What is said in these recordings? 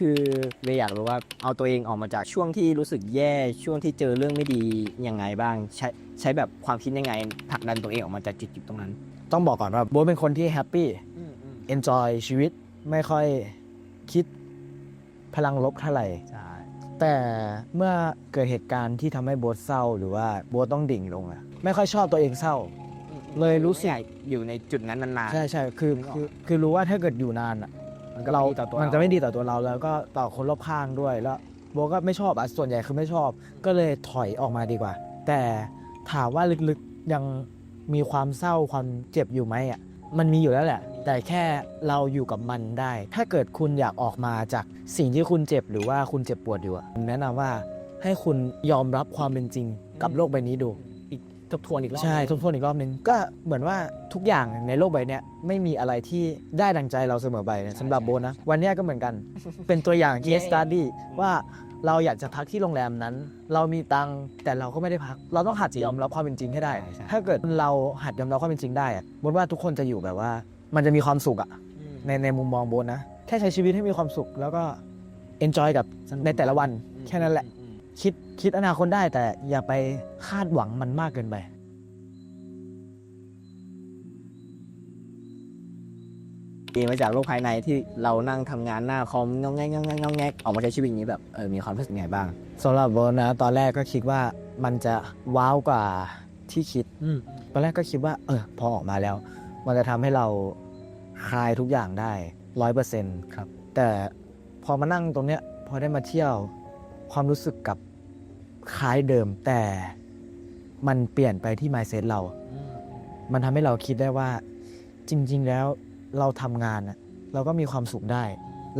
คือเวยอยากรู้ว่าเอาตัวเองออกมาจากช่วงที่รู้สึกแย่ช่วงที่เจอเรื่องไม่ดียังไงบ้าง ใช้ใช้แบบความคิดยังไงผลักดันตัวเองออกมาจากจุดๆตรงนั้น ต้องบอกก่อนว่าโบ๊ทเป็นคนที่แฮปปี้ enjoy ชีวิตไม่ค่อยคิดพลังลบเท่าไหร่ใช่แต่เมื่อเกิดเหตุการณ์ที่ทำให้โบ๊ทเศร้าหรือว่าโบ๊ทต้องดิ่งลงอะไม่ค่อยชอบตัวเองเศร้า เลยรู้สึกไม่อยากอยู่ในจุดนั้นนานใช่ใช่คือคือคือรู้ว่าถ้าเกิดอยู่นานอะๆ มันก็เราไม่ดีต่อตัวมั นจะไม่ดีต่อตัวเราแล้วก็ต่อคนรอบข้างด้วยแล้วโบก็ไม่ชอบอะส่วนใหญ่คือไม่ชอบ ก็เลยถอยออกมาดีกว่า แต่ถามว่าลึกๆยังมีความเศร้าความเจ็บอยู่ไหมอะมันมีอยู่แล้วแหละ แต่แค่เราอยู่กับมันได้ ถ้าเกิดคุณอยากออกมาจากสิ่งที่คุณเจ็บหรือว่าคุณเจ็บปวดอยู่อะผมแนะนำว่าให้คุณยอมรับความเป็นจริงกับโลกใบนี้ดู ทบทวนอีกรอบใช่ทบทวนอีกรอบหนึ่งก็เหมือนว่าทุกอย่างในโลกใบเนี้ยไม่มีอะไรที่ได้ดังใจเราเสมอไปนะสำหรับโบนะวันเนี้ยก็เหมือนกัน เป็นตัวอย่าง case study ว่าเราอยากจะพักที่โรงแรมนั้น เรามีตังค์แต่เราก็ไม่ได้พัก เราต้องหัดยอมรับความเป็นจริงให้ได้ถ้าเกิดเราหัดยอมรับความเป็นจริงได้อะโบนว่าทุกคนจะอยู่แบบว่า มันจะมีความสุขอะอืมในในมุมมองโบนนะแค่ใช้ชีวิตให้มีความสุขแล้วก็ enjoy กับในแต่ละวันแค่นั้นแหละอืม คิดคิดอนาคตได้แต่อย่าไปคาดหวังมันมากเกินไปดีมาจากโลกภายในที่เรานั่งทำงานหน้าคอมงองแงกงองแงกงองแงกออกมาใช้ชีวิตอย่างนี้แบบเออมีความรู้สึกไงบ้าง สำหรับโบนนะตอนแรกก็คิดว่ามันจะว้าวกว่าที่คิดอืมตอนแรกก็คิดว่า เออ พอออกมาแล้ว มันจะทำให้เราคลายทุกอย่างได้ร้อยเปอร์เซ็นต์ครับ แต่พอมานั่งตรงเนี้ย พอได้มาเที่ยว ความรู้สึกกับคล้ายเดิม แต่มันเปลี่ยนไปที่ mindset เรา มันทำให้เราคิดได้ว่า จริง ๆ แล้วเราทำงานอะเราก็มีความสุขได้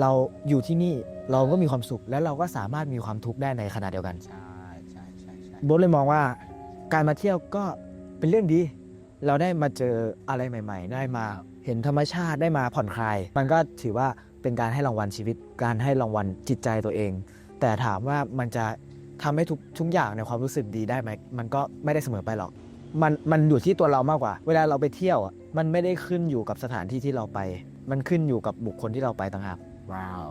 เราอยู่ที่นี่เราก็มีความสุข และเราก็สามารถมีความทุกข์ได้ในขณะเดียวกัน ใช่ใช่ใช่ใช่โบ๊ทเลยมองว่าการมาเที่ยวก็เป็นเรื่องดี เราได้มาเจออะไรใหม่ ๆ ได้มาเห็นธรรมชาติได้มาผ่อนคลาย มันก็ถือว่าเป็นการให้รางวัลชีวิต การให้รางวัลจิตใจตัวเอง แต่ถามว่ามันจะทำให้ทุกทุกอย่างในความรู้สึกดีได้ไหมมันก็ไม่ได้เสมอไปหรอก มันมันอยู่ที่ตัวเรามากกว่า เวลาเราไปเที่ยวอะมันไม่ได้ขึ้นอยู่กับสถานที่ที่เราไป มันขึ้นอยู่กับบุคคลที่เราไปต่างหากว้าว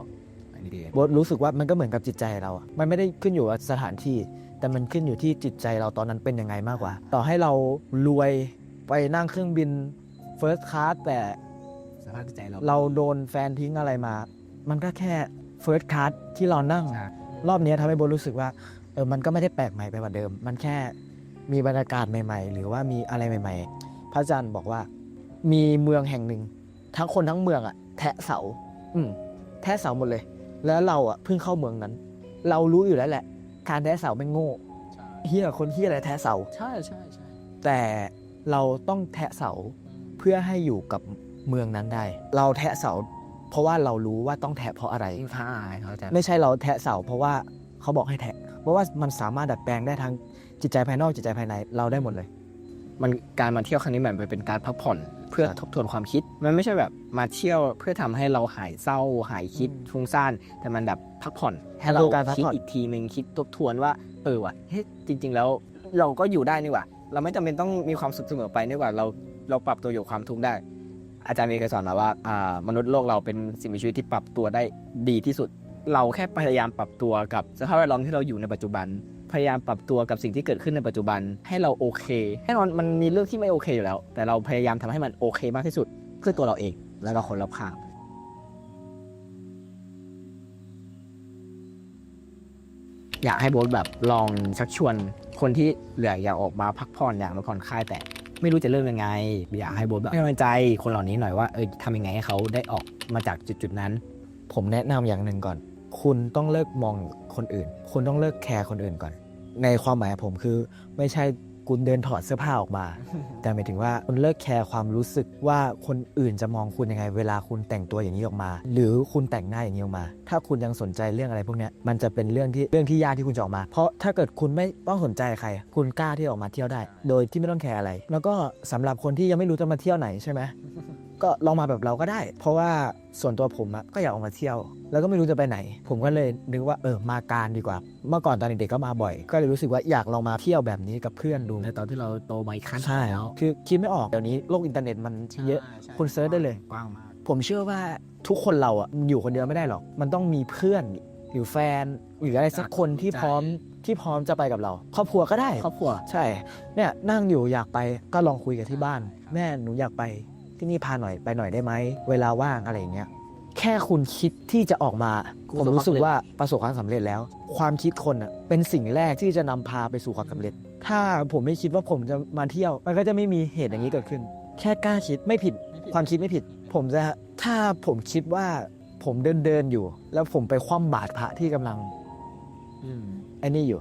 อันนี้ดีโบ๊ทรู้สึกว่ามันก็เหมือนกับจิตใจเราอะมันไม่ได้ขึ้นอยู่กับสถานที่ แต่มันขึ้นอยู่ที่จิตใจเราตอนนั้นเป็นยังไงมากกว่า ต่อให้เรารวยไปนั่งเครื่องบินเฟิร์สคลาสแต่สภาพจิตใจเราเราโดนแฟนทิ้งอะไรมา มันก็แค่ เฟิร์สคลาสที่เรานั่งใช่รอบนี้ทำให้โบ๊ทรู้สึกว่าเออมันก็ไม่ได้แปลกใหม่ไปกว่าเดิม มันแค่มีบรรยากาศใหม่ ๆ หรือว่ามีอะไรใหม่ ๆ พระอาจารย์บอกว่ามีเมืองแห่งหนึ่ง ทั้งคนทั้งเมืองอะแทะเสา อืมแทะเสาหมดเลย แล้วเราอะเพิ่งเข้าเมืองนั้น เรารู้อยู่แล้วแหละ การแทะเสาไม่งโง่เฮียคนเฮียอะไรแทะเสา ใช่ใช่ใช่แต่เราต้องแทะเสาเพื่อให้อยู่กับเมืองนั้นได้ เราแทะเสา เพราะว่าเรารู้ว่าต้องแทะเพราะอะไร ยิ่งท้าอายเขาจะไม่ใช่เราแทะเสาเพราะว่าเขาบอกให้แทะ เพราะว่ามันสามารถดัดแปลงได้ทั้งจิตใจภายนอกจิตใจภายในเราได้หมดเลย มันการมาเที่ยวครั้งนี้มันเป็นการพักผ่อนเพื่อครับทบทวนความคิด มันไม่ใช่แบบมาเที่ยวเพื่อทำให้เราหายเศร้าหายคิดฟุ้งซ่านแต่มันแบบพักผ่อนให้เราคือการพักคิดผ่อนอีกทีหนึ่งคิดทบทวนว่า เออว่ะเฮ้ยจริง ๆ แล้วเราก็อยู่ได้นี่หว่า เราไม่จำเป็นต้องมีความสุขเสมอไปนี่หว่าเราเราปรับตัวอยู่กับความทุกข์ได้ อาจารย์มีเคยสอนมาว่าามนุษย์โลกเราเป็นสิ่งมีชีวิตที่ปรับตัวได้ดีที่สุด เราแค่พยายามปรับตัวกับสภาพแวดล้อมที่เราอยู่ในปัจจุบัน พยายามปรับตัวกับสิ่งที่เกิดขึ้นในปัจจุบัน ให้เราโอเคแน่นอนมันมีเรื่องที่ไม่โอเคอยู่แล้ว แต่เราพยายามทำให้มันโอเคมากที่สุดเพื่อตัวเราเองแล้วก็คนรอบข้างอยากให้โบ๊ทแบบลองชักชวนคนที่เหลืออยากออกมาพักผ่อนอยากมาผ่อนคลายแต่ ไม่รู้จะเริ่มยังไง อยากให้โบ๊ทแบบให้กำลังใจคนเหล่านี้หน่อยว่าเออทำยังไงให้เขาได้ออกมาจากจุดๆนั้น ผมแนะนำอย่างหนึ่งก่อน คุณต้องเลิกมองคนอื่น คุณต้องเลิกแคร์คนอื่นก่อน ในความหมายของผมคือไม่ใช่ คุณเดินถอดเสื้อผ้าออกมา แต่หมายถึงว่าคุณเลิกแคร์ความรู้สึกว่าคนอื่นจะมองคุณยังไง เวลาคุณแต่งตัวอย่างนี้ออกมา หรือคุณแต่งหน้าอย่างนี้ออกมา ถ้าคุณยังสนใจเรื่องอะไรพวกเนี้ยมันจะเป็นเรื่องที่เรื่องที่ยากที่คุณจะออกมา เพราะถ้าเกิดคุณไม่ต้องสนใจใคร คุณกล้าที่ออกมาเที่ยวได้ โดยที่ไม่ต้องแคร์อะไร แล้วก็สำหรับคนที่ยังไม่รู้จะมาเที่ยวไหนใช่ไหม ก็ลองมาแบบเราก็ได้ เพราะว่าส่วนตัวผมอะก็อยากออกมาเที่ยว แล้วก็ไม่รู้จะไปไหน ผมก็เลยนึกว่าเออมาการดีกว่า เมื่อก่อนตอนเด็กๆก็มาบ่อย ก็เลยรู้สึกว่าอยากลองมาเที่ยวแบบนี้กับเพื่อนดูในตอนที่เราโตมาอีกขั้นใช่คือคิดไม่ออกเดี๋ยวนี้โลกอินเทอร์เน็ตมันเยอะคุณเซิร์ชได้เลยกว้างมากผมเชื่อว่าทุกคนเราอะอยู่คนเดียวไม่ได้หรอก มันต้องมีเพื่อนหรือแฟนหรืออะไรสักคนที่พร้อมที่พร้อมจะไปกับเรา ครอบครัวก็ได้ครอบครัวใช่เนี่ยนั่งอยู่อยากไปก็ลองคุยกับที่บ้าน แม่หนูอยากไป ที่นี่พาหน่อยไปหน่อยได้ไหมเวลาว่างอะไรอย่างเงี้ยแค่คุณคิดที่จะออกมากูผมประสบรู้สึกความสำเร็จว่าประสบความสำเร็จแล้ว ความคิดคนอะเป็นสิ่งแรกที่จะนำพาไปสู่ความสำเร็จ ถ้าผมไม่คิดว่าผมจะมาเที่ยว มันก็จะไม่มีเหตุอย่างนี้เกิดขึ้น แค่กล้าคิดไม่ผิด ความคิดไม่ผิด ผมจะถ้าผมคิดว่าผมเดินเดินๆอยู่ แล้วผมไปคว่ำบาตรพระที่กำลังอืมไอ้นี่อยู่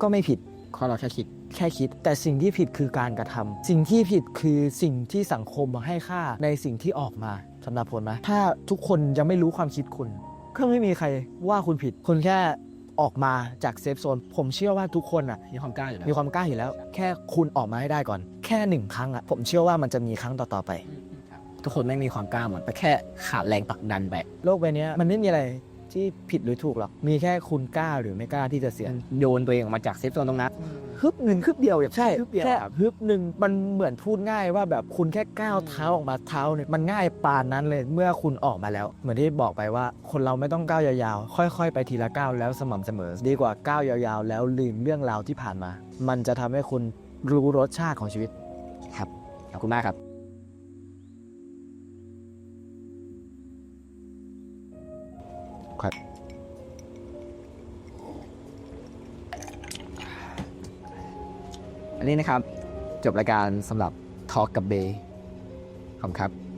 ก็ไม่ผิดข้อเราแค่คิดแค่คิด แต่สิ่งที่ผิดคือการกระทำสิ่งที่ผิดคือสิ่งที่สังคมให้ค่าในสิ่งที่ออกมาสำหรับผลนะถ้าทุกคนยังไม่รู้ความคิดคุณ ก็ไม่มีใครว่าคุณผิดคุณแค่ออกมาจากเซฟโซน ผมเชื่อว่าทุกคนอะมีความกล้าอยู่แล้วมีความกล้าอยู่แล้ว แค่คุณออกมาให้ได้ก่อน แค่หนึ่งครั้งอะผมเชื่อว่ามันจะมีครั้งต่อๆไป ทุกคนไม่มีความกล้าหมดแต่แค่ขาดแรงผลักดันไปโลกใบเนี้ยมันไม่มีอะไร ที่ผิดหรือถูกหรอก มีแค่คุณกล้าหรือไม่กล้าที่จะเสี่ยงโยนตัวเองออกมาจากเซฟโซนตรงนั้นฮึบหนึ่งฮึบเดียวใช่ฮึบเดียวแค่ครับฮึบหนึ่งมันเหมือนพูดง่ายว่าแบบคุณแค่ก้าวเท้าออกมาเท้าเนี่ยมันง่ายปานนั้นเลยเมื่อคุณออกมาแล้ว เหมือนที่บอกไปว่าคนเราไม่ต้องก้าวยาวๆ ค่อยๆ ไปทีละก้าวแล้วสม่ำเสมอ ดีกว่าก้าวยาวๆ แล้วลืมเรื่องราวที่ผ่านมา มันจะทำให้คุณรู้รสชาติของชีวิต ครับขอบคุณมากครับครับ อันนี้นะครับ จบรายการสำหรับทอ l k กับเบย์ขอบคุณครับ